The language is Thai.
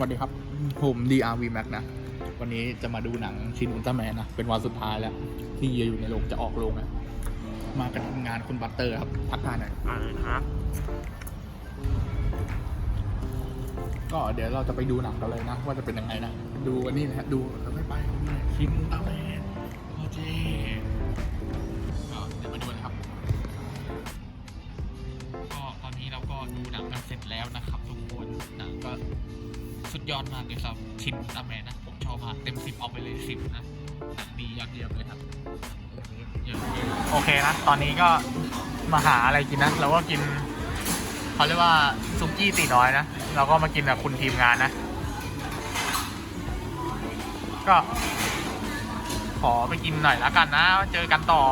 สวัสดีครับผม DRV Max นะ วันนี้จะมาดูหนังชินอุลตร้าแมนนะ เป็นวันสุดท้ายแล้ว ที่เยอยู่ในโรงจะออกโรงนะมากันทำงานคุณบัตเตอร์ครับพักทายหน่อยอะไรครับก็เดี๋ยวเราจะไปดูหนังกันเลยนะ ว่าจะเป็นยังไงนะ ดูวันนี้นะฮะดูเราไม่ไปชินอุลตร้าแมน สุดยอดมากเลยครับชินอุลตาแมนนะ ผมชอบมากเต็มสิบเอาไปเลยสิบนะดียอดเยี่ยมเลยครับโอเคนะ ตอนนี้ก็มาหาอะไรกินนะเราก็กินเขาเรียกว่าซุกี้ตีน้อยนะเราก็มากินกับคุณทีมงานนะ ก็ ขอไปกินหน่อยแล้วกันนะ เจอกันต่อ